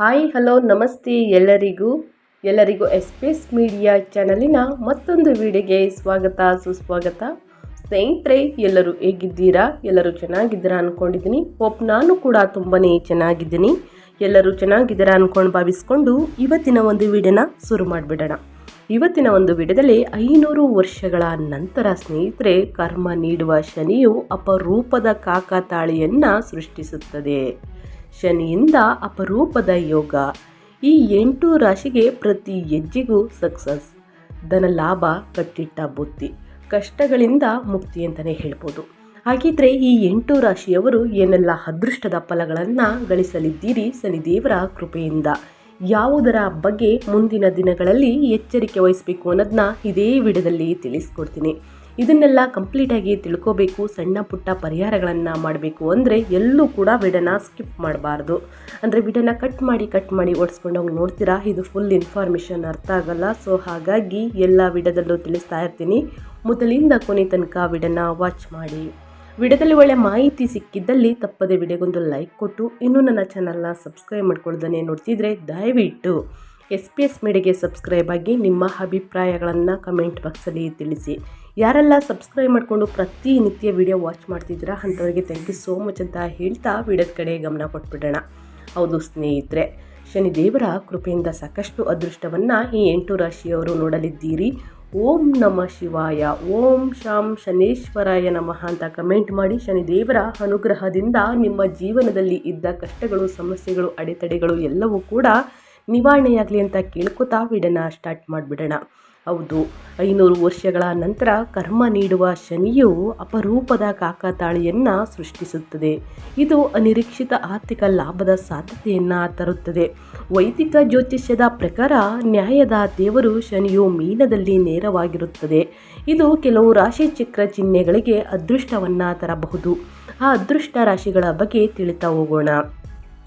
Hi, hello, ನಮಸ್ತೆ ಎಲ್ಲರಿಗೂ. ಎಲ್ಲರಿಗೂ ಎಸ್ ಪಿ ಎಸ್ ಮೀಡಿಯಾ ಚಾನಲಿನ ಮತ್ತೊಂದು ವಿಡಿಯೋಗೆ ಸ್ವಾಗತ, ಸುಸ್ವಾಗತ. ಸ್ನೇಹಿತರೆ, ಎಲ್ಲರೂ ಹೇಗಿದ್ದೀರಾ? ಎಲ್ಲರೂ ಚೆನ್ನಾಗಿದ್ದೀರಾ ಅಂದ್ಕೊಂಡಿದ್ದೀನಿ ಹೋಪ್ ನಾನು ಕೂಡ ತುಂಬಾ ಚೆನ್ನಾಗಿದ್ದೀನಿ. ಎಲ್ಲರೂ ಚೆನ್ನಾಗಿದ್ದೀರಾ ಅಂದ್ಕೊಂಡು ಭಾವಿಸ್ಕೊಂಡು ಇವತ್ತಿನ ಒಂದು ವಿಡಿಯೋನ ಶುರು ಮಾಡಿಬಿಡೋಣ. ಇವತ್ತಿನ ಒಂದು ವಿಡಿಯೋದಲ್ಲಿ ಐನೂರು ವರ್ಷಗಳ ನಂತರ ಸ್ನೇಹಿತರೆ, ಕರ್ಮ ನೀಡುವ ಶನಿಯು ಅಪರೂಪದ ಕಾಕತಾಳಿಯನ್ನು ಸೃಷ್ಟಿಸುತ್ತದೆ. ಶನಿಯಿಂದ ಅಪರೂಪದ ಯೋಗ. ಈ ಎಂಟು ರಾಶಿಗೆ ಪ್ರತಿ ಹೆಜ್ಜೆಗೂ ಸಕ್ಸಸ್ ಧನ ಲಾಭ, ಕಟ್ಟಿಟ್ಟ ಬುತ್ತಿ ಕಷ್ಟಗಳಿಂದ ಮುಕ್ತಿ ಅಂತಲೇ ಹೇಳ್ಬೋದು. ಹಾಗಿದ್ರೆ ಈ ಎಂಟು ರಾಶಿಯವರು ಏನೆಲ್ಲ ಅದೃಷ್ಟದ ಫಲಗಳನ್ನು ಗಳಿಸಲಿದ್ದೀರಿ ಶನಿದೇವರ ಕೃಪೆಯಿಂದ? ಯಾವುದರ ಬಗ್ಗೆ ಮುಂದಿನ ದಿನಗಳಲ್ಲಿ ಎಚ್ಚರಿಕೆ ವಹಿಸಬೇಕು ಅನ್ನೋದನ್ನ ಇದೇ ವಿಡಿಯೋದಲ್ಲಿ ತಿಳಿಸ್ಕೊಡ್ತೀನಿ. ಇದನ್ನೆಲ್ಲ ಕಂಪ್ಲೀಟಾಗಿ ತಿಳ್ಕೋಬೇಕು, ಸಣ್ಣ ಪುಟ್ಟ ಪರಿಹಾರಗಳನ್ನು ಮಾಡಬೇಕು ಅಂದರೆ ಎಲ್ಲೂ ಕೂಡ ವಿಡನ ಸ್ಕಿಪ್ ಮಾಡಬಾರ್ದು. ಅಂದರೆ ವಿಡನ ಕಟ್ ಮಾಡಿ ಕಟ್ ಮಾಡಿ ಓಡಿಸ್ಕೊಂಡೋಗಿ ನೋಡ್ತೀರಾ? ಇದು ಫುಲ್ ಇನ್ಫಾರ್ಮೇಷನ್ ಅರ್ಥ ಆಗಲ್ಲ. ಸೊ ಹಾಗಾಗಿ ಎಲ್ಲ ವಿಡದಲ್ಲೂ ತಿಳಿಸ್ತಾ ಇರ್ತೀನಿ. ಮೊದಲಿಂದ ಕೊನೆ ತನಕ ವಿಡನ ವಾಚ್ ಮಾಡಿ. ವಿಡಿಯೋದಲ್ಲಿ ಒಳ್ಳೆ ಮಾಹಿತಿ ಸಿಕ್ಕಿದ್ದಲ್ಲಿ ತಪ್ಪದೆ ವಿಡಿಯೋಗೊಂದು ಲೈಕ್ ಕೊಟ್ಟು, ಇನ್ನೂ ನನ್ನ ಚಾನಲ್ನ ಸಬ್ಸ್ಕ್ರೈಬ್ ಮಾಡ್ಕೊಳ್ದೇ ನೋಡ್ತಿದ್ರೆ ದಯವಿಟ್ಟು ಎಸ್ ಪಿ ಎಸ್ ಮೀಡಿಯಾಗೆ ಸಬ್ಸ್ಕ್ರೈಬ್ ಆಗಿ ನಿಮ್ಮ ಅಭಿಪ್ರಾಯಗಳನ್ನು ಕಮೆಂಟ್ ಬಾಕ್ಸಲ್ಲಿ ತಿಳಿಸಿ. ಯಾರೆಲ್ಲ ಸಬ್ಸ್ಕ್ರೈಬ್ ಮಾಡಿಕೊಂಡು ಪ್ರತಿನಿತ್ಯ ವಿಡಿಯೋ ವಾಚ್ ಮಾಡ್ತಿದ್ದೀರಾ ಅಂಥವ್ರಿಗೆ ಥ್ಯಾಂಕ್ ಯು ಸೋ ಮಚ್ ಅಂತ ಹೇಳ್ತಾ ವಿಡಿಯೋದ ಕಡೆ ಗಮನ ಕೊಟ್ಬಿಡೋಣ. ಹೌದು ಸ್ನೇಹಿತರೆ, ಶನಿದೇವರ ಕೃಪೆಯಿಂದ ಸಾಕಷ್ಟು ಅದೃಷ್ಟವನ್ನು ಈ ಎಂಟು ರಾಶಿಯವರು ನೋಡಲಿದ್ದೀರಿ. ಓಂ ನಮ ಶಿವಾಯ, ಓಂ ಶಾಂ ಶನೇಶ್ವರಾಯ ನಮಃ ಅಂತ ಕಮೆಂಟ್ ಮಾಡಿ ಶನಿದೇವರ ಅನುಗ್ರಹದಿಂದ ನಿಮ್ಮ ಜೀವನದಲ್ಲಿ ಇದ್ದ ಕಷ್ಟಗಳು, ಸಮಸ್ಯೆಗಳು, ಅಡೆತಡೆಗಳು ಎಲ್ಲವೂ ಕೂಡ ನಿವಾರಣೆಯಾಗಲಿ ಅಂತ ಕೇಳ್ಕೊತಾ ವಿಡನ ಸ್ಟಾರ್ಟ್ ಮಾಡಿಬಿಡೋಣ. ಹೌದು. ಐನೂರು ವರ್ಷಗಳ ನಂತರ ಕರ್ಮ ನೀಡುವ ಶನಿಯು ಅಪರೂಪದ ಕಾಕತಾಳಿಯನ್ನು ಸೃಷ್ಟಿಸುತ್ತದೆ. ಇದು ಅನಿರೀಕ್ಷಿತ ಆರ್ಥಿಕ ಲಾಭದ ಸಾಧ್ಯತೆಯನ್ನು ತರುತ್ತದೆ. ವೈದಿಕ ಜ್ಯೋತಿಷ್ಯದ ಪ್ರಕಾರ ನ್ಯಾಯದ ದೇವರು ಶನಿಯು ಮೀನದಲ್ಲಿ ನೇರವಾಗಿರುತ್ತದೆ. ಇದು ಕೆಲವು ರಾಶಿ ಚಕ್ರ ಚಿಹ್ನೆಗಳಿಗೆ ಅದೃಷ್ಟವನ್ನು ತರಬಹುದು. ಆ ಅದೃಷ್ಟ ರಾಶಿಗಳ ಬಗ್ಗೆ ತಿಳಿತಾ ಹೋಗೋಣ.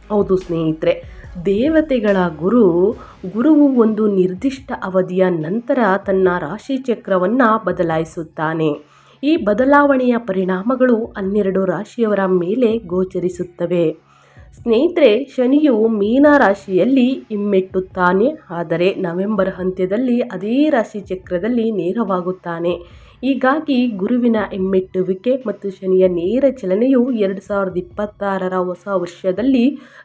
ಹೌದು ಸ್ನೇಹಿತರೆ ದೇವತೆಗಳ ಗುರು, ಗುರುವು ಒಂದು ನಿರ್ದಿಷ್ಟ ಅವಧಿಯ ನಂತರ ತನ್ನ ರಾಶಿ ಚಕ್ರವನ್ನು ಬದಲಾಯಿಸುತ್ತಾನೆ. ಈ ಬದಲಾವಣೆಯ ಪರಿಣಾಮಗಳು ಹನ್ನೆರಡು ರಾಶಿಯವರ ಮೇಲೆ ಗೋಚರಿಸುತ್ತವೆ. ಸ್ನೇಹಿತರೆ, ಶನಿಯು ಮೀನ ರಾಶಿಯಲ್ಲಿ ಹಿಮ್ಮೆಟ್ಟುತ್ತಾನೆ, ಆದರೆ ನವೆಂಬರ್ ಅಂತ್ಯದಲ್ಲಿ ಅದೇ ರಾಶಿ ಚಕ್ರದಲ್ಲಿ ನೇರವಾಗುತ್ತಾನೆ. ಹೀಗಾಗಿ ಗುರುವಿನ ಹಿಮ್ಮೆಟ್ಟುವಿಕೆ ಮತ್ತು ಶನಿಯ ನೇರ ಚಲನೆಯು ಎರಡು ಸಾವಿರದ ಇಪ್ಪತ್ತಾರರ ಹೊಸ ವರ್ಷದಲ್ಲಿ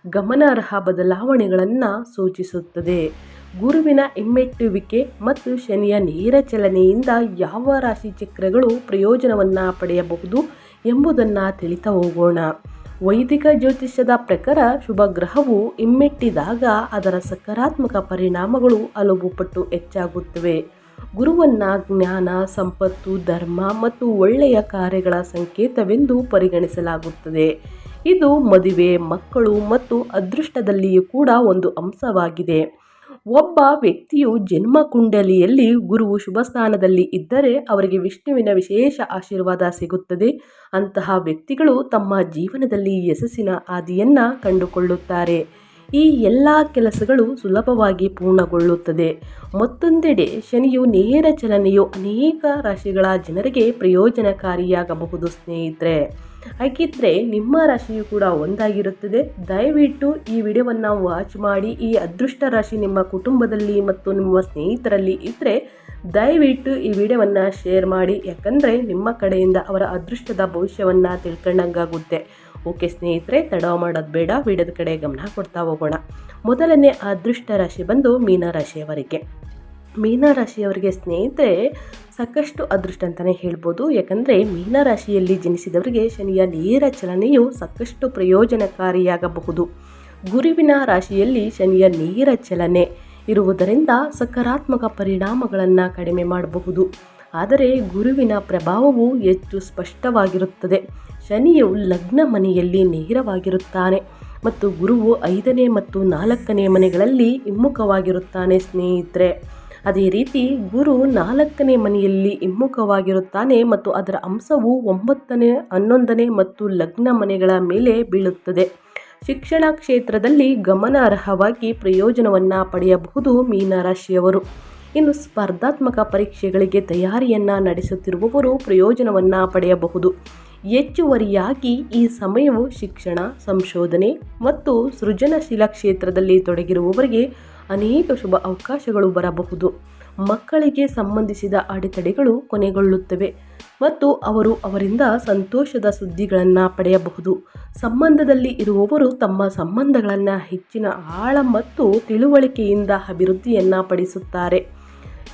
ಗಮನಾರ್ಹ ಬದಲಾವಣೆಗಳನ್ನು ಸೂಚಿಸುತ್ತದೆ. ಗುರುವಿನ ಹಿಮ್ಮೆಟ್ಟುವಿಕೆ ಮತ್ತು ಶನಿಯ ನೇರ ಚಲನೆಯಿಂದ ಯಾವ ರಾಶಿ ಚಕ್ರಗಳು ಪ್ರಯೋಜನವನ್ನು ಪಡೆಯಬಹುದು ಎಂಬುದನ್ನು ತಿಳಿತಾ ಹೋಗೋಣ. ವೈದಿಕ ಜ್ಯೋತಿಷ್ಯದ ಪ್ರಕಾರ ಶುಭ ಗ್ರಹವು ಹಿಮ್ಮೆಟ್ಟಿದಾಗ ಅದರ ಸಕಾರಾತ್ಮಕ ಪರಿಣಾಮಗಳು ಹಲವು ಪಟ್ಟು ಹೆಚ್ಚಾಗುತ್ತವೆ. ಗುರುವನ್ನು ಜ್ಞಾನ, ಸಂಪತ್ತು, ಧರ್ಮ ಮತ್ತು ಒಳ್ಳೆಯ ಕಾರ್ಯಗಳ ಸಂಕೇತವೆಂದು ಪರಿಗಣಿಸಲಾಗುತ್ತದೆ. ಇದು ಮದುವೆ, ಮಕ್ಕಳು ಮತ್ತು ಅದೃಷ್ಟದಲ್ಲಿಯೂ ಕೂಡ ಒಂದು ಅಂಶವಾಗಿದೆ. ಒಬ್ಬ ವ್ಯಕ್ತಿಯು ಜನ್ಮ ಕುಂಡಲಿಯಲ್ಲಿ ಗುರುವು ಶುಭ ಸ್ಥಾನದಲ್ಲಿ ಇದ್ದರೆ ಅವರಿಗೆ ವಿಷ್ಣುವಿನ ವಿಶೇಷ ಆಶೀರ್ವಾದ ಸಿಗುತ್ತದೆ. ಅಂತಹ ವ್ಯಕ್ತಿಗಳು ತಮ್ಮ ಜೀವನದಲ್ಲಿ ಯಶಸ್ಸಿನ ಆದಿಯನ್ನು ಕಂಡುಕೊಳ್ಳುತ್ತಾರೆ. ಈ ಎಲ್ಲ ಕೆಲಸಗಳು ಸುಲಭವಾಗಿ ಪೂರ್ಣಗೊಳ್ಳುತ್ತದೆ. ಮತ್ತೊಂದೆಡೆ ಶನಿಯು ನೇರ ಚಲನೆಯು ಅನೇಕ ರಾಶಿಗಳ ಜನರಿಗೆ ಪ್ರಯೋಜನಕಾರಿಯಾಗಬಹುದು ಸ್ನೇಹಿತರೆ. ಹಾಗಿದ್ರೆ ನಿಮ್ಮ ರಾಶಿಯು ಕೂಡ ಒಂದಾಗಿರುತ್ತದೆ. ದಯವಿಟ್ಟು ಈ ವಿಡಿಯೋವನ್ನು ವಾಚ್ ಮಾಡಿ, ಈ ಅದೃಷ್ಟ ರಾಶಿ ನಿಮ್ಮ ಕುಟುಂಬದಲ್ಲಿ ಮತ್ತು ನಿಮ್ಮ ಸ್ನೇಹಿತರಲ್ಲಿ ಇದ್ದರೆ ದಯವಿಟ್ಟು ಈ ವಿಡಿಯೋವನ್ನು ಶೇರ್ ಮಾಡಿ. ಯಾಕಂದರೆ ನಿಮ್ಮ ಕಡೆಯಿಂದ ಅವರ ಅದೃಷ್ಟದ ಭವಿಷ್ಯವನ್ನು ತಿಳ್ಕೊಂಡಂಗಾಗುತ್ತೆ. ಓಕೆ ಸ್ನೇಹಿತರೆ ತಡ ಮಾಡೋದು ಬೇಡ, ವಿಡಿಯೋದ ಕಡೆ ಗಮನ ಕೊಡ್ತಾ ಹೋಗೋಣ. ಮೊದಲನೇ ಅದೃಷ್ಟ ರಾಶಿ ಬಂದು ಮೀನರಾಶಿಯವರಿಗೆ. ಮೀನರಾಶಿಯವರಿಗೆ ಸ್ನೇಹಿತರೆ ಸಾಕಷ್ಟು ಅದೃಷ್ಟ ಅಂತಲೇ ಹೇಳ್ಬೋದು. ಯಾಕಂದರೆ ಮೀನರಾಶಿಯಲ್ಲಿ ಜನಿಸಿದವರಿಗೆ ಶನಿಯ ನೇರ ಚಲನೆಯು ಸಾಕಷ್ಟು ಪ್ರಯೋಜನಕಾರಿಯಾಗಬಹುದು. ಗುರುವಿನ ರಾಶಿಯಲ್ಲಿ ಶನಿಯ ನೇರ ಚಲನೆ ಇರುವುದರಿಂದ ಸಕಾರಾತ್ಮಕ ಪರಿಣಾಮಗಳನ್ನು ಕಡಿಮೆ ಮಾಡಬಹುದು. ಆದರೆ ಗುರುವಿನ ಪ್ರಭಾವವು ಹೆಚ್ಚು ಸ್ಪಷ್ಟವಾಗಿರುತ್ತದೆ. ಶನಿಯು ಲಗ್ನ ಮನೆಯಲ್ಲಿ ನೇರವಾಗಿರುತ್ತಾನೆ ಮತ್ತು ಗುರುವು ಐದನೇ ಮತ್ತು ನಾಲ್ಕನೇ ಮನೆಗಳಲ್ಲಿ ಹಿಮ್ಮುಖವಾಗಿರುತ್ತಾನೆ ಸ್ನೇಹಿತರೆ. ಅದೇ ರೀತಿ ಗುರು ನಾಲ್ಕನೇ ಮನೆಯಲ್ಲಿ ಹಿಮ್ಮುಖವಾಗಿರುತ್ತಾನೆ ಮತ್ತು ಅದರ ಅಂಶವು ಒಂಬತ್ತನೇ, ಹನ್ನೊಂದನೇ ಮತ್ತು ಲಗ್ನ ಮನೆಗಳ ಮೇಲೆ ಬೀಳುತ್ತದೆ. ಶಿಕ್ಷಣ ಕ್ಷೇತ್ರದಲ್ಲಿ ಗಮನಾರ್ಹವಾಗಿ ಪ್ರಯೋಜನವನ್ನು ಪಡೆಯಬಹುದು ಮೀನರಾಶಿಯವರು. ಇನ್ನು ಸ್ಪರ್ಧಾತ್ಮಕ ಪರೀಕ್ಷೆಗಳಿಗೆ ತಯಾರಿಯನ್ನು ನಡೆಸುತ್ತಿರುವವರು ಪ್ರಯೋಜನವನ್ನು ಪಡೆಯಬಹುದು. ಹೆಚ್ಚುವರಿಯಾಗಿ ಈ ಸಮಯವು ಶಿಕ್ಷಣ, ಸಂಶೋಧನೆ ಮತ್ತು ಸೃಜನಶೀಲ ಕ್ಷೇತ್ರದಲ್ಲಿ ತೊಡಗಿರುವವರಿಗೆ ಅನೇಕ ಶುಭ ಅವಕಾಶಗಳು ಬರಬಹುದು. ಮಕ್ಕಳಿಗೆ ಸಂಬಂಧಿಸಿದ ಅಡೆತಡೆಗಳು ಕೊನೆಗೊಳ್ಳುತ್ತವೆ ಮತ್ತು ಅವರು ಅವರಿಂದ ಸಂತೋಷದ ಸುದ್ದಿಗಳನ್ನು ಪಡೆಯಬಹುದು. ಸಂಬಂಧದಲ್ಲಿ ಇರುವವರು ತಮ್ಮ ಸಂಬಂಧಗಳನ್ನು ಹೆಚ್ಚಿನ ಆಳ ಮತ್ತು ತಿಳುವಳಿಕೆಯಿಂದ ಅಭಿವೃದ್ಧಿಯನ್ನು ಪಡಿಸುತ್ತಾರೆ.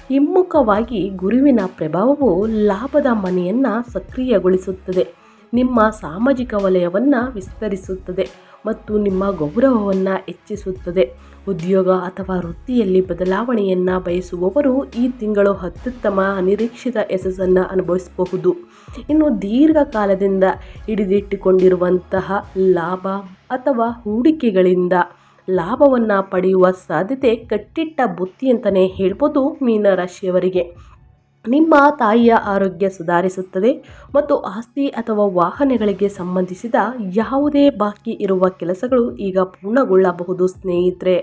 ಹಿಮ್ಮುಖವಾಗಿ ಗುರುವಿನ ಪ್ರಭಾವವು ಲಾಭದ ಮನೆಯನ್ನು ಸಕ್ರಿಯಗೊಳಿಸುತ್ತದೆ. ನಿಮ್ಮ ಸಾಮಾಜಿಕ ವಲಯವನ್ನು ವಿಸ್ತರಿಸುತ್ತದೆ ಮತ್ತು ನಿಮ್ಮ ಗೌರವವನ್ನು ಹೆಚ್ಚಿಸುತ್ತದೆ. ಉದ್ಯೋಗ ಅಥವಾ ವೃತ್ತಿಯಲ್ಲಿ ಬದಲಾವಣೆಯನ್ನು ಬಯಸುವವರು ಈ ತಿಂಗಳು ಅತ್ಯುತ್ತಮ ಅನಿರೀಕ್ಷಿತ ಯಶಸ್ಸನ್ನು ಅನುಭವಿಸಬಹುದು. ಇನ್ನು ದೀರ್ಘಕಾಲದಿಂದ ಹಿಡಿದಿಟ್ಟುಕೊಂಡಿರುವಂತಹ ಲಾಭ ಅಥವಾ ಹೂಡಿಕೆಗಳಿಂದ ಲಾಭವನ್ನು ಪಡೆಯುವ ಸಾಧ್ಯತೆ ಕಟ್ಟಿಟ್ಟ ಬುತ್ತಿ ಅಂತಲೇ ಹೇಳ್ಬೋದು ಮೀನರಾಶಿಯವರಿಗೆ. ನಿಮ್ಮ ತಾಯಿಯ ಆರೋಗ್ಯ ಸುಧಾರಿಸುತ್ತದೆ ಮತ್ತು ಆಸ್ತಿ ಅಥವಾ ವಾಹನಗಳಿಗೆ ಸಂಬಂಧಿಸಿದ ಯಾವುದೇ ಬಾಕಿ ಇರುವ ಕೆಲಸಗಳು ಈಗ ಪೂರ್ಣಗೊಳ್ಳಬಹುದು, ಸ್ನೇಹಿತರೆ.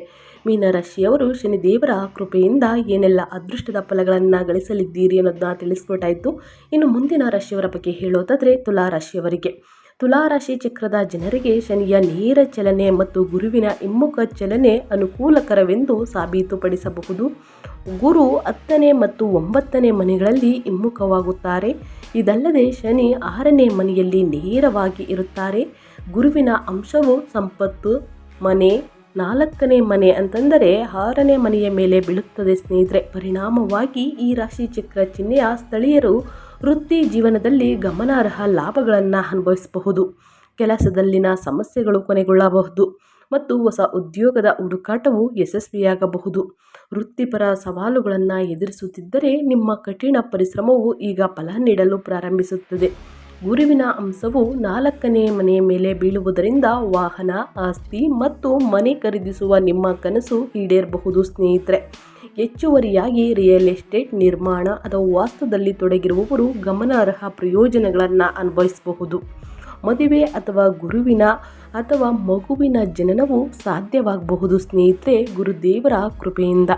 ಮೀನರಾಶಿಯವರು ಶನಿದೇವರ ಕೃಪೆಯಿಂದ ಏನೆಲ್ಲ ಅದೃಷ್ಟದ ಫಲಗಳನ್ನು ಗಳಿಸಲಿದ್ದೀರಿ ಅನ್ನೋದನ್ನ ತಿಳಿಸ್ಕೊಟ್ಟಾಯಿತು. ಇನ್ನು ಮುಂದಿನ ರಾಶಿಯವರ ಬಗ್ಗೆ ಹೇಳೋದಾದರೆ ತುಲಾ ರಾಶಿಯವರಿಗೆ ತುಲಾರಾಶಿ ಚಕ್ರದ ಜನರಿಗೆ ಶನಿಯ ನೇರ ಚಲನೆ ಮತ್ತು ಗುರುವಿನ ಹಿಮ್ಮುಖ ಚಲನೆ ಅನುಕೂಲಕರವೆಂದು ಸಾಬೀತುಪಡಿಸಬಹುದು. ಗುರು ಹತ್ತನೇ ಮತ್ತು ಒಂಬತ್ತನೇ ಮನೆಗಳಲ್ಲಿ ಹಿಮ್ಮುಖವಾಗುತ್ತಾರೆ. ಇದಲ್ಲದೆ ಶನಿ ಆರನೇ ಮನೆಯಲ್ಲಿ ನೇರವಾಗಿ ಇರುತ್ತಾರೆ. ಗುರುವಿನ ಅಂಶವು ಸಂಪತ್ತು, ಮನೆ, ನಾಲ್ಕನೇ ಮನೆ ಅಂತಂದರೆ ಆರನೇ ಮನೆಯ ಮೇಲೆ ಬೀಳುತ್ತದೆ ಸ್ನೇಹಿತರೆ. ಪರಿಣಾಮವಾಗಿ ಈ ರಾಶಿ ಚಕ್ರ ಚಿಹ್ನೆಯ ಸ್ಥಳೀಯರು ವೃತ್ತಿ ಜೀವನದಲ್ಲಿ ಗಮನಾರ್ಹ ಲಾಭಗಳನ್ನು ಅನುಭವಿಸಬಹುದು. ಕೆಲಸದಲ್ಲಿನ ಸಮಸ್ಯೆಗಳು ಕೊನೆಗೊಳ್ಳಬಹುದು ಮತ್ತು ಹೊಸ ಉದ್ಯೋಗದ ಹುಡುಕಾಟವು ಯಶಸ್ವಿಯಾಗಬಹುದು. ವೃತ್ತಿಪರ ಸವಾಲುಗಳನ್ನು ಎದುರಿಸುತ್ತಿದ್ದರೆ ನಿಮ್ಮ ಕಠಿಣ ಪರಿಶ್ರಮವು ಈಗ ಫಲ ನೀಡಲು ಪ್ರಾರಂಭಿಸುತ್ತದೆ. ಗುರುವಿನ ಅಂಶವು ನಾಲ್ಕನೇ ಮನೆಯ ಮೇಲೆ ಬೀಳುವುದರಿಂದ ವಾಹನ, ಆಸ್ತಿ ಮತ್ತು ಮನೆ ಖರೀದಿಸುವ ನಿಮ್ಮ ಕನಸು ಈಡೇರಬಹುದು ಸ್ನೇಹಿತರೆ. ಹೆಚ್ಚುವರಿಯಾಗಿ ರಿಯಲ್ ಎಸ್ಟೇಟ್ ನಿರ್ಮಾಣ ಅಥವಾ ವಾಸ್ತುದಲ್ಲಿ ತೊಡಗಿರುವವರು ಗಮನಾರ್ಹ ಪ್ರಯೋಜನಗಳನ್ನು ಅನುಭವಿಸಬಹುದು. ಮದುವೆ ಅಥವಾ ಗುರುವಿನ ಅಥವಾ ಮಗುವಿನ ಜನನವು ಸಾಧ್ಯವಾಗಬಹುದು ಸ್ನೇಹಿತರೆ ಗುರುದೇವರ ಕೃಪೆಯಿಂದ.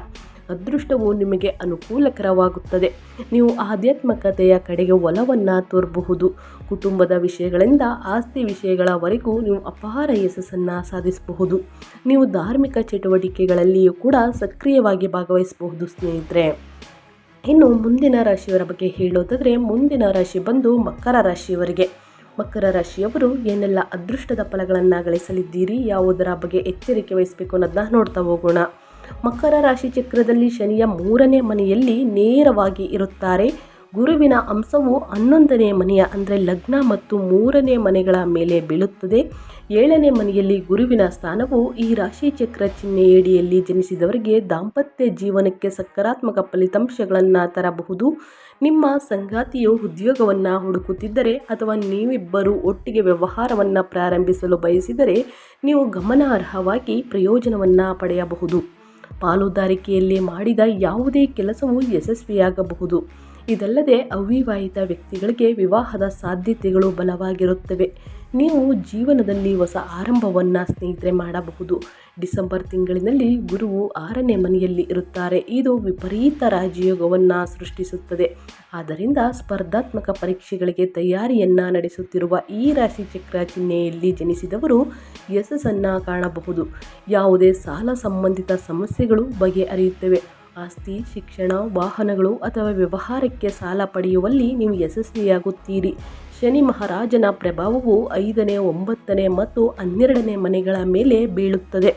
ಅದೃಷ್ಟವು ನಿಮಗೆ ಅನುಕೂಲಕರವಾಗುತ್ತದೆ. ನೀವು ಆಧ್ಯಾತ್ಮಕತೆಯ ಕಡೆಗೆ ಒಲವನ್ನು ತೋರಬಹುದು. ಕುಟುಂಬದ ವಿಷಯಗಳಿಂದ ಆಸ್ತಿ ವಿಷಯಗಳವರೆಗೂ ನೀವು ಅಪಾರ ಯಶಸ್ಸನ್ನು ಸಾಧಿಸಬಹುದು. ನೀವು ಧಾರ್ಮಿಕ ಚಟುವಟಿಕೆಗಳಲ್ಲಿಯೂ ಕೂಡ ಸಕ್ರಿಯವಾಗಿ ಭಾಗವಹಿಸಬಹುದು, ಸ್ನೇಹಿತರೆ. ಇನ್ನು ಮುಂದಿನ ರಾಶಿಯವರ ಬಗ್ಗೆ ಹೇಳೋದಾದರೆ, ಮುಂದಿನ ರಾಶಿ ಬಂದು ಮಕರ ರಾಶಿಯವರಿಗೆ. ಮಕರ ರಾಶಿಯವರು ಏನೆಲ್ಲ ಅದೃಷ್ಟದ ಫಲಗಳನ್ನು ಗಳಿಸಲಿದ್ದೀರಿ, ಯಾವುದರ ಬಗ್ಗೆ ಎಚ್ಚರಿಕೆ ವಹಿಸಬೇಕು ಅನ್ನೋದನ್ನ ನೋಡ್ತಾ ಹೋಗೋಣ. ಮಕರ ರಾಶಿ ಚಕ್ರದಲ್ಲಿ ಶನಿಯ ಮೂರನೇ ಮನೆಯಲ್ಲಿ ನೇರವಾಗಿ ಇರುತ್ತಾರೆ. ಗುರುವಿನ ಅಂಶವು ಹನ್ನೊಂದನೇ ಮನೆಯ ಅಂದರೆ ಲಗ್ನ ಮತ್ತು ಮೂರನೇ ಮನೆಗಳ ಮೇಲೆ ಬೀಳುತ್ತದೆ. ಏಳನೇ ಮನೆಯಲ್ಲಿ ಗುರುವಿನ ಸ್ಥಾನವು ಈ ರಾಶಿ ಚಕ್ರ ಚಿಹ್ನೆಯಡಿಯಲ್ಲಿ ಜನಿಸಿದವರಿಗೆ ದಾಂಪತ್ಯ ಜೀವನಕ್ಕೆ ಸಕಾರಾತ್ಮಕ ಫಲಿತಾಂಶಗಳನ್ನು ತರಬಹುದು. ನಿಮ್ಮ ಸಂಗಾತಿಯು ಉದ್ಯೋಗವನ್ನು ಹುಡುಕುತ್ತಿದ್ದರೆ ಅಥವಾ ನೀವಿಬ್ಬರು ಒಟ್ಟಿಗೆ ವ್ಯವಹಾರವನ್ನು ಪ್ರಾರಂಭಿಸಲು ಬಯಸಿದರೆ ನೀವು ಗಮನಾರ್ಹವಾಗಿ ಪ್ರಯೋಜನವನ್ನು ಪಡೆಯಬಹುದು. ಪಾಲುದಾರಿಕೆಯಲ್ಲಿ ಮಾಡಿದ ಯಾವುದೇ ಕೆಲಸವು ಯಶಸ್ವಿಯಾಗಬಹುದು. ಇದಲ್ಲದೆ ಅವಿವಾಹಿತ ವ್ಯಕ್ತಿಗಳಿಗೆ ವಿವಾಹದ ಸಾಧ್ಯತೆಗಳು ಬಲವಾಗಿರುತ್ತವೆ. ನೀವು ಜೀವನದಲ್ಲಿ ಹೊಸ ಆರಂಭವನ್ನು ಸ್ನೇಹಿತರೆ ಮಾಡಬಹುದು. ಡಿಸೆಂಬರ್ ತಿಂಗಳಿನಲ್ಲಿ ಗುರುವು ಆರನೇ ಮನೆಯಲ್ಲಿ ಇರುತ್ತಾರೆ. ಇದು ವಿಪರೀತ ರಾಜಯೋಗವನ್ನು ಸೃಷ್ಟಿಸುತ್ತದೆ. ಆದ್ದರಿಂದ ಸ್ಪರ್ಧಾತ್ಮಕ ಪರೀಕ್ಷೆಗಳಿಗೆ ತಯಾರಿಯನ್ನು ನಡೆಸುತ್ತಿರುವ ಈ ರಾಶಿ ಚಕ್ರ ಚಿಹ್ನೆಯಲ್ಲಿ ಜನಿಸಿದವರು ಯಶಸ್ಸನ್ನು ಕಾಣಬಹುದು. ಯಾವುದೇ ಸಾಲ ಸಂಬಂಧಿತ ಸಮಸ್ಯೆಗಳು ಬಗೆಹರಿಯುತ್ತವೆ. ಆಸ್ತಿ, ಶಿಕ್ಷಣ, ವಾಹನಗಳು ಅಥವಾ ವ್ಯವಹಾರಕ್ಕೆ ಸಾಲ ಪಡೆಯುವಲ್ಲಿ ನೀವು ಯಶಸ್ವಿಯಾಗುತ್ತೀರಿ. ಶನಿ ಮಹಾರಾಜನ ಪ್ರಭಾವವು ಐದನೇ, ಒಂಬತ್ತನೇ ಮತ್ತು ಹನ್ನೆರಡನೇ ಮನೆಗಳ ಮೇಲೆ ಬೀಳುತ್ತದೆ.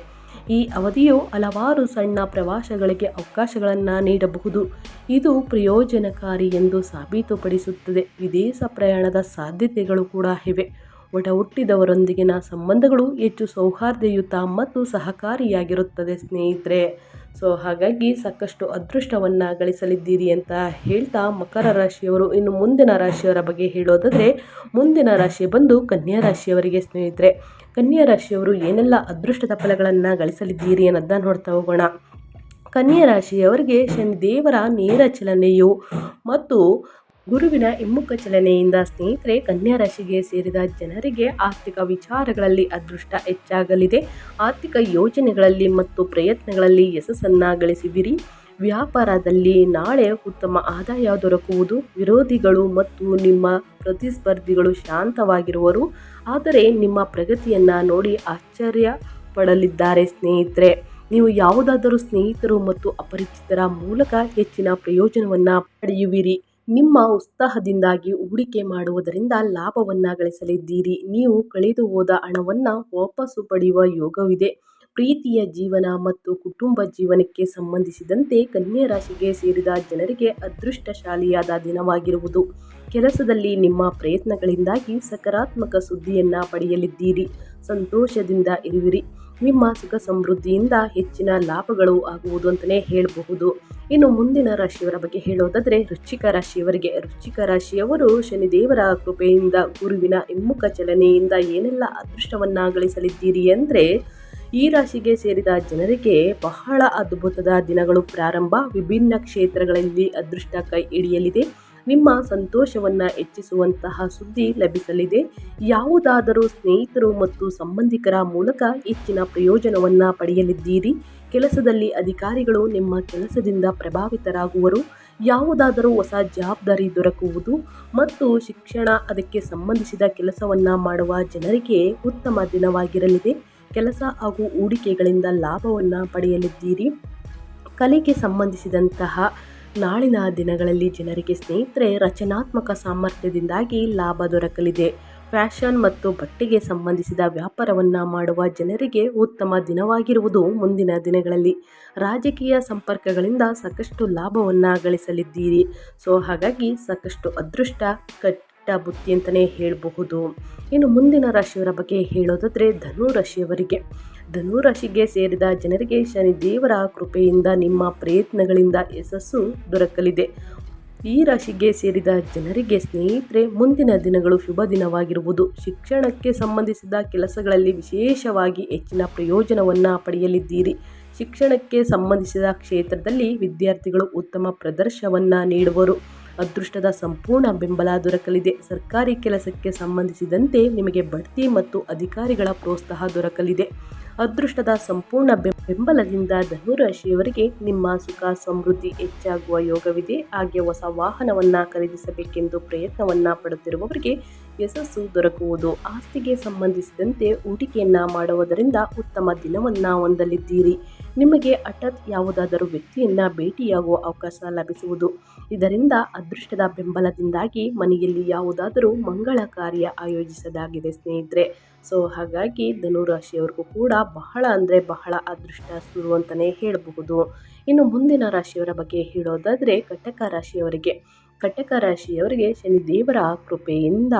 ಈ ಅವಧಿಯು ಹಲವಾರು ಸಣ್ಣ ಪ್ರವಾಸಗಳಿಗೆ ಅವಕಾಶಗಳನ್ನು ನೀಡಬಹುದು. ಇದು ಪ್ರಯೋಜನಕಾರಿ ಎಂದು ಸಾಬೀತುಪಡಿಸುತ್ತದೆ. ವಿದೇಶ ಪ್ರಯಾಣದ ಸಾಧ್ಯತೆಗಳು ಕೂಡ ಇವೆ. ಒಡ ಹುಟ್ಟಿದವರೊಂದಿಗಿನ ಸಂಬಂಧಗಳು ಹೆಚ್ಚು ಸೌಹಾರ್ದಯುತ ಮತ್ತು ಸಹಕಾರಿಯಾಗಿರುತ್ತದೆ ಸ್ನೇಹಿತರೆ. ಸೊ ಹಾಗಾಗಿ ಸಾಕಷ್ಟು ಅದೃಷ್ಟವನ್ನು ಗಳಿಸಲಿದ್ದೀರಿ ಅಂತ ಹೇಳ್ತಾ ಮಕರ ರಾಶಿಯವರು. ಇನ್ನು ಮುಂದಿನ ರಾಶಿಯವರ ಬಗ್ಗೆ ಹೇಳೋದಾದರೆ, ಮುಂದಿನ ರಾಶಿ ಬಂದು ಕನ್ಯಾ ರಾಶಿಯವರಿಗೆ ಸ್ನೇಹಿತರೆ. ಕನ್ಯಾ ರಾಶಿಯವರು ಏನೆಲ್ಲ ಅದೃಷ್ಟದ ಫಲಗಳನ್ನು ಗಳಿಸಲಿದ್ದೀರಿ ಅನ್ನೋದನ್ನ ನೋಡ್ತಾ ಹೋಗೋಣ. ಕನ್ಯಾ ರಾಶಿಯವರಿಗೆ ಶನಿ ದೇವರ ನೇರ ಚಲನೆಯು ಮತ್ತು ಗುರುವಿನ ಹಿಮ್ಮುಖ ಚಲನೆಯಿಂದ ಸ್ನೇಹಿತರೆ, ಕನ್ಯಾ ರಾಶಿಗೆ ಸೇರಿದ ಜನರಿಗೆ ಆರ್ಥಿಕ ವಿಚಾರಗಳಲ್ಲಿ ಅದೃಷ್ಟ ಹೆಚ್ಚಾಗಲಿದೆ. ಆರ್ಥಿಕ ಯೋಜನೆಗಳಲ್ಲಿ ಮತ್ತು ಪ್ರಯತ್ನಗಳಲ್ಲಿ ಯಶಸ್ಸನ್ನು ಗಳಿಸುವಿರಿ ವ್ಯಾಪಾರದಲ್ಲಿ ನಾಳೆ ಉತ್ತಮ ಆದಾಯ ದೊರಕುವುದು. ವಿರೋಧಿಗಳು ಮತ್ತು ನಿಮ್ಮ ಪ್ರತಿಸ್ಪರ್ಧಿಗಳು ಶಾಂತವಾಗಿರುವರು. ಆದರೆ ನಿಮ್ಮ ಪ್ರಗತಿಯನ್ನು ನೋಡಿ ಆಶ್ಚರ್ಯ ಪಡಲಿದ್ದಾರೆ ಸ್ನೇಹಿತರೆ. ನೀವು ಯಾವುದಾದರೂ ಸ್ನೇಹಿತರು ಮತ್ತು ಅಪರಿಚಿತರ ಮೂಲಕ ಹೆಚ್ಚಿನ ಪ್ರಯೋಜನವನ್ನು ಪಡೆಯುವಿರಿ. ನಿಮ್ಮ ಉತ್ಸಾಹದಿಂದಾಗಿ ಹೂಡಿಕೆ ಮಾಡುವುದರಿಂದ ಲಾಭವನ್ನು ಗಳಿಸಲಿದ್ದೀರಿ. ನೀವು ಕಳೆದು ಹೋದ ಹಣವನ್ನು ವಾಪಸ್ಸು ಪಡೆಯುವ ಯೋಗವಿದೆ. ಪ್ರೀತಿಯ ಜೀವನ ಮತ್ತು ಕುಟುಂಬ ಜೀವನಕ್ಕೆ ಸಂಬಂಧಿಸಿದಂತೆ ಕನ್ಯಾ ರಾಶಿಗೆ ಸೇರಿದ ಜನರಿಗೆ ಅದೃಷ್ಟಶಾಲಿಯಾದ ದಿನವಾಗಿರುವುದು. ಕೆಲಸದಲ್ಲಿ ನಿಮ್ಮ ಪ್ರಯತ್ನಗಳಿಂದಾಗಿ ಸಕಾರಾತ್ಮಕ ಸುದ್ದಿಯನ್ನು ಪಡೆಯಲಿದ್ದೀರಿ. ಸಂತೋಷದಿಂದ ಇರುವಿರಿ. ನಿಮ್ಮ ಸುಖ ಸಮೃದ್ಧಿಯಿಂದ ಹೆಚ್ಚಿನ ಲಾಭಗಳು ಆಗುವುದು ಅಂತಲೇ ಹೇಳಬಹುದು. ಇನ್ನು ಮುಂದಿನ ರಾಶಿಯವರ ಬಗ್ಗೆ ಹೇಳೋದಾದರೆ ವೃಶ್ಚಿಕ ರಾಶಿಯವರಿಗೆ. ವೃಶ್ಚಿಕ ರಾಶಿಯವರು ಶನಿದೇವರ ಕೃಪೆಯಿಂದ, ಗುರುವಿನ ಹಿಮ್ಮುಖ ಚಲನೆಯಿಂದ ಏನೆಲ್ಲ ಅದೃಷ್ಟವನ್ನು ಗಳಿಸಲಿದ್ದೀರಿ ಅಂದರೆ ಈ ರಾಶಿಗೆ ಸೇರಿದ ಜನರಿಗೆ ಬಹಳ ಅದ್ಭುತದ ದಿನಗಳು ಪ್ರಾರಂಭ. ವಿಭಿನ್ನ ಕ್ಷೇತ್ರಗಳಲ್ಲಿ ಅದೃಷ್ಟ ಕೈ ಹಿಡಿಯಲಿದೆ. ನಿಮ್ಮ ಸಂತೋಷವನ್ನು ಹೆಚ್ಚಿಸುವಂತಹ ಸುದ್ದಿ ಲಭಿಸಲಿದೆ. ಯಾವುದಾದರೂ ಸ್ನೇಹಿತರು ಮತ್ತು ಸಂಬಂಧಿಕರ ಮೂಲಕ ಹೆಚ್ಚಿನ ಪ್ರಯೋಜನವನ್ನು ಪಡೆಯಲಿದ್ದೀರಿ. ಕೆಲಸದಲ್ಲಿ ಅಧಿಕಾರಿಗಳು ನಿಮ್ಮ ಕೆಲಸದಿಂದ ಪ್ರಭಾವಿತರಾಗುವರು. ಯಾವುದಾದರೂ ಹೊಸ ಜವಾಬ್ದಾರಿ ದೊರಕುವುದು ಮತ್ತು ಶಿಕ್ಷಣ ಅದಕ್ಕೆ ಸಂಬಂಧಿಸಿದ ಕೆಲಸವನ್ನು ಮಾಡುವ ಜನರಿಗೆ ಉತ್ತಮ ದಿನವಾಗಿರಲಿದೆ. ಕೆಲಸ ಹಾಗೂ ಹೂಡಿಕೆಗಳಿಂದ ಲಾಭವನ್ನು ಪಡೆಯಲಿದ್ದೀರಿ. ಕಲೆಗೆ ಸಂಬಂಧಿಸಿದಂತಹ ನಾಳಿನ ದಿನಗಳಲ್ಲಿ ಜನರಿಗೆ ಸ್ನೇಹಿತರೆ, ರಚನಾತ್ಮಕ ಸಾಮರ್ಥ್ಯದಿಂದಾಗಿ ಲಾಭ ದೊರಕಲಿದೆ. ಫ್ಯಾಷನ್ ಮತ್ತು ಬಟ್ಟೆಗೆ ಸಂಬಂಧಿಸಿದ ವ್ಯಾಪಾರವನ್ನು ಮಾಡುವ ಜನರಿಗೆ ಉತ್ತಮ ದಿನವಾಗಿರುವುದು ಮುಂದಿನ ದಿನಗಳಲ್ಲಿ. ರಾಜಕೀಯ ಸಂಪರ್ಕಗಳಿಂದ ಸಾಕಷ್ಟು ಲಾಭವನ್ನು ಗಳಿಸಲಿದ್ದೀರಿ. ಸೊ, ಹಾಗಾಗಿ ಸಾಕಷ್ಟು ಅದೃಷ್ಟ, ಕಟ್ಟ ಬುತ್ತಿ ಅಂತಲೇ ಹೇಳಬಹುದು. ಇನ್ನು ಮುಂದಿನ ರಾಶಿಯವರ ಬಗ್ಗೆ ಹೇಳೋದಾದರೆ ಧನು ರಾಶಿಯವರಿಗೆ ಧನು ರಾಶಿಗೆ ಸೇರಿದ ಜನರಿಗೆ ಶನಿ ದೇವರ ಕೃಪೆಯಿಂದ ನಿಮ್ಮ ಪ್ರಯತ್ನಗಳಿಂದ ಯಶಸ್ಸು ದೊರಕಲಿದೆ. ಈ ರಾಶಿಗೆ ಸೇರಿದ ಜನರಿಗೆ ಸ್ನೇಹಿತರೆ, ಮುಂದಿನ ದಿನಗಳು ಶುಭ ದಿನವಾಗಿರುವುದು. ಶಿಕ್ಷಣಕ್ಕೆ ಸಂಬಂಧಿಸಿದ ಕೆಲಸಗಳಲ್ಲಿ ವಿಶೇಷವಾಗಿ ಹೆಚ್ಚಿನ ಪ್ರಯೋಜನವನ್ನು ಪಡೆಯಲಿದ್ದೀರಿ. ಶಿಕ್ಷಣಕ್ಕೆ ಸಂಬಂಧಿಸಿದ ಕ್ಷೇತ್ರದಲ್ಲಿ ವಿದ್ಯಾರ್ಥಿಗಳು ಉತ್ತಮ ಪ್ರದರ್ಶನವನ್ನು ನೀಡುವರು. ಅದೃಷ್ಟದ ಸಂಪೂರ್ಣ ಬೆಂಬಲ ದೊರಕಲಿದೆ. ಸರ್ಕಾರಿ ಕೆಲಸಕ್ಕೆ ಸಂಬಂಧಿಸಿದಂತೆ ನಿಮಗೆ ಬಡ್ತಿ ಮತ್ತು ಅಧಿಕಾರಿಗಳ ಪ್ರೋತ್ಸಾಹ ದೊರಕಲಿದೆ. ಅದೃಷ್ಟದ ಸಂಪೂರ್ಣ ಬೆಂಬಲದಿಂದ ಧನುರಾಶಿಯವರಿಗೆ ನಿಮ್ಮ ಸುಖ ಸಮೃದ್ಧಿ ಹೆಚ್ಚಾಗುವ ಯೋಗವಿದೆ. ಹಾಗೆ ಹೊಸ ವಾಹನವನ್ನು ಖರೀದಿಸಬೇಕೆಂದು ಪ್ರಯತ್ನವನ್ನು ಪಡುತ್ತಿರುವವರಿಗೆ ಯಶಸ್ಸು ದೊರಕುವುದು. ಆಸ್ತಿಗೆ ಸಂಬಂಧಿಸಿದಂತೆ ಹೂಡಿಕೆಯನ್ನು ಮಾಡುವುದರಿಂದ ಉತ್ತಮ ದಿನವನ್ನು ಹೊಂದಲಿದ್ದೀರಿ. ನಿಮಗೆ ಹಠತ್ ಯಾವುದಾದರೂ ವ್ಯಕ್ತಿಯನ್ನು ಭೇಟಿಯಾಗುವ ಅವಕಾಶ ಲಭಿಸುವುದು. ಇದರಿಂದ ಅದೃಷ್ಟದ ಬೆಂಬಲದಿಂದಾಗಿ ಮನೆಯಲ್ಲಿ ಯಾವುದಾದರೂ ಮಂಗಳ ಕಾರ್ಯ ಆಯೋಜಿಸದಾಗಿದೆ ಸ್ನೇಹಿತರೆ. ಸೊ ಹಾಗಾಗಿ ಧನುರಾಶಿಯವ್ರಿಗೂ ಕೂಡ ಬಹಳ ಅಂದರೆ ಬಹಳ ಅದೃಷ್ಟ ಸುರು ಅಂತಲೇ ಹೇಳಬಹುದು. ಇನ್ನು ಮುಂದಿನ ರಾಶಿಯವರ ಬಗ್ಗೆ ಹೇಳೋದಾದರೆ, ಕಟಕ ರಾಶಿಯವರಿಗೆ. ಕಟಕ ರಾಶಿಯವರಿಗೆ ಶನಿದೇವರ ಕೃಪೆಯಿಂದ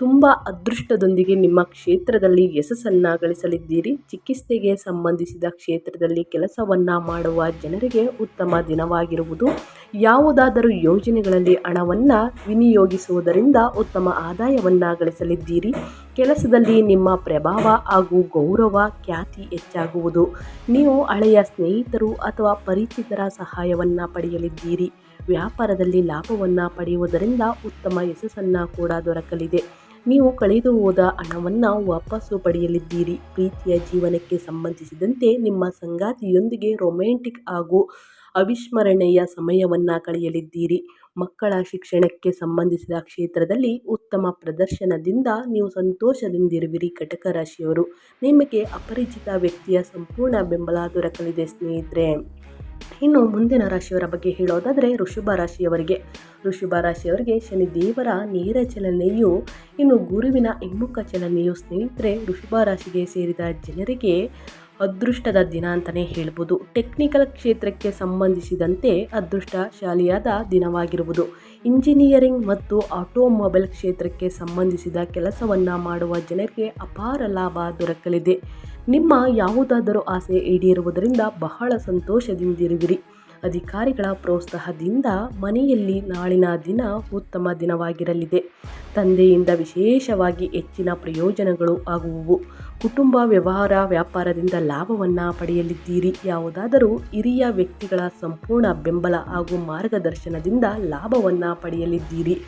ತುಂಬ ಅದೃಷ್ಟದೊಂದಿಗೆ ನಿಮ್ಮ ಕ್ಷೇತ್ರದಲ್ಲಿ ಯಶಸ್ಸನ್ನು ಗಳಿಸಲಿದ್ದೀರಿ ಚಿಕಿತ್ಸೆಗೆ ಸಂಬಂಧಿಸಿದ ಕ್ಷೇತ್ರದಲ್ಲಿ ಕೆಲಸವನ್ನು ಮಾಡುವ ಜನರಿಗೆ ಉತ್ತಮ ದಿನವಾಗಿರುವುದು. ಯಾವುದಾದರೂ ಯೋಜನೆಗಳಲ್ಲಿ ಹಣವನ್ನು ವಿನಿಯೋಗಿಸುವುದರಿಂದ ಉತ್ತಮ ಆದಾಯವನ್ನು ಗಳಿಸಲಿದ್ದೀರಿ ಕೆಲಸದಲ್ಲಿ ನಿಮ್ಮ ಪ್ರಭಾವ ಹಾಗೂ ಗೌರವ ಖ್ಯಾತಿ ಹೆಚ್ಚಾಗುವುದು. ನೀವು ಹಳೆಯ ಸ್ನೇಹಿತರು ಅಥವಾ ಪರಿಚಿತರ ಸಹಾಯವನ್ನು ಪಡೆಯಲಿದ್ದೀರಿ. ವ್ಯಾಪಾರದಲ್ಲಿ ಲಾಭವನ್ನು ಪಡೆಯುವುದರಿಂದ ಉತ್ತಮ ಯಶಸ್ಸನ್ನು ಕೂಡ ದೊರಕಲಿದೆ. ನೀವು ಕಳೆದು ಹೋದ ಹಣವನ್ನು ವಾಪಸ್ಸು ಪಡೆಯಲಿದ್ದೀರಿ. ಪ್ರೀತಿಯ ಜೀವನಕ್ಕೆ ಸಂಬಂಧಿಸಿದಂತೆ ನಿಮ್ಮ ಸಂಗಾತಿಯೊಂದಿಗೆ ರೊಮ್ಯಾಂಟಿಕ್ ಹಾಗೂ ಅವಿಸ್ಮರಣೀಯ ಸಮಯವನ್ನು ಕಳೆಯಲಿದ್ದೀರಿ. ಮಕ್ಕಳ ಶಿಕ್ಷಣಕ್ಕೆ ಸಂಬಂಧಿಸಿದ ಕ್ಷೇತ್ರದಲ್ಲಿ ಉತ್ತಮ ಪ್ರದರ್ಶನದಿಂದ ನೀವು ಸಂತೋಷದಿಂದಿರುವಿರಿ ಕಟಕ ರಾಶಿಯವರು. ನಿಮಗೆ ಅಪರಿಚಿತ ವ್ಯಕ್ತಿಯ ಸಂಪೂರ್ಣ ಬೆಂಬಲ ದೊರಕಲಿದೆ ಸ್ನೇಹಿತರೆ. ಇನ್ನು ಮುಂದಿನ ರಾಶಿಯವರ ಬಗ್ಗೆ ಹೇಳೋದಾದರೆ ಋಷಭ ರಾಶಿಯವರಿಗೆ. ಋಷಭ ರಾಶಿಯವರಿಗೆ ಶನಿ ದೇವರ ನೇರ ಚಲನೆಯು ಇನ್ನು ಗುರುವಿನ ಹಿಮ್ಮುಖ ಚಲನೆಯು ಸ್ನೇಹಿತರೆ ಋಷಭ ರಾಶಿಗೆ ಸೇರಿದ ಜನರಿಗೆ ಅದೃಷ್ಟದ ದಿನ ಅಂತಲೇ ಹೇಳ್ಬೋದು. ಟೆಕ್ನಿಕಲ್ ಕ್ಷೇತ್ರಕ್ಕೆ ಸಂಬಂಧಿಸಿದಂತೆ ಅದೃಷ್ಟಶಾಲಿಯಾದ ದಿನವಾಗಿರುವುದು. ಇಂಜಿನಿಯರಿಂಗ್ ಮತ್ತು ಆಟೋಮೊಬೈಲ್ ಕ್ಷೇತ್ರಕ್ಕೆ ಸಂಬಂಧಿಸಿದ ಕೆಲಸವನ್ನು ಮಾಡುವ ಜನರಿಗೆ ಅಪಾರ ಲಾಭ ದೊರಕಲಿದೆ. ನಿಮ್ಮ ಯಾವುದಾದರೂ ಆಸೆ ಈಡೇರುವುದರಿಂದ ಬಹಳ ಸಂತೋಷದಿಂದಿರುವಿರಿ. ಅಧಿಕಾರಿಗಳ ಪ್ರೋತ್ಸಾಹದಿಂದ ಮನೆಯಲ್ಲಿ ನಾಳಿನ ದಿನ ಉತ್ತಮ ದಿನವಾಗಿರಲಿದೆ. ತಂದೆಯಿಂದ ವಿಶೇಷವಾಗಿ ಹೆಚ್ಚಿನ ಪ್ರಯೋಜನಗಳು ಆಗುವುವು. ಕುಟುಂಬ ವ್ಯವಹಾರ ವ್ಯಾಪಾರದಿಂದ ಲಾಭವನ್ನು ಪಡೆಯಲಿದ್ದೀರಿ. ಯಾವುದಾದರೂ ಹಿರಿಯ ವ್ಯಕ್ತಿಗಳ ಸಂಪೂರ್ಣ ಬೆಂಬಲ ಹಾಗೂ ಮಾರ್ಗದರ್ಶನದಿಂದ ಲಾಭವನ್ನು ಪಡೆಯಲಿದ್ದೀರಿ.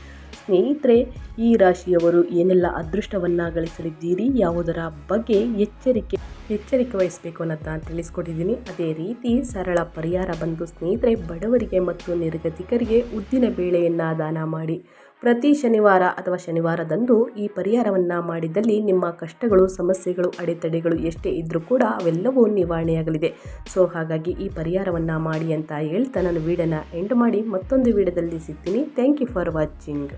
ಸ್ನೇಹಿತರೆ, ಈ ರಾಶಿಯವರು ಏನೆಲ್ಲ ಅದೃಷ್ಟವನ್ನು ಗಳಿಸಲಿದ್ದೀರಿ ಯಾವುದರ ಬಗ್ಗೆ ಎಚ್ಚರಿಕೆ ಎಚ್ಚರಿಕೆ ವಹಿಸಬೇಕು ಅನ್ನೋದನ್ನ ತಿಳಿಸ್ಕೊಟ್ಟಿದ್ದೀನಿ. ಅದೇ ರೀತಿ ಸರಳ ಪರಿಹಾರ ಬಂದು ಸ್ನೇಹಿತರೆ, ಬಡವರಿಗೆ ಮತ್ತು ನಿರ್ಗತಿಕರಿಗೆ ಉದ್ದಿನ ಬೇಳೆಯನ್ನು ದಾನ ಮಾಡಿ. ಪ್ರತಿ ಶನಿವಾರ ಅಥವಾ ಶನಿವಾರದಂದು ಈ ಪರಿಹಾರವನ್ನು ಮಾಡಿದಲ್ಲಿ ನಿಮ್ಮ ಕಷ್ಟಗಳು, ಸಮಸ್ಯೆಗಳು, ಅಡೆತಡೆಗಳು ಎಷ್ಟೇ ಇದ್ದರೂ ಕೂಡ ಅವೆಲ್ಲವೂ ನಿವಾರಣೆಯಾಗಲಿದೆ. ಸೊ ಹಾಗಾಗಿ ಈ ಪರಿಹಾರವನ್ನು ಮಾಡಿ ಅಂತ ಹೇಳ್ತಾ ನಾನು ವೀಡಿಯೋನ ಎಂಡ್ ಮಾಡಿ ಮತ್ತೊಂದು ವೀಡಿಯೋದಲ್ಲಿ ಸಿಗ್ತೀನಿ ಥ್ಯಾಂಕ್ ಯು ಫಾರ್ ವಾಚಿಂಗ್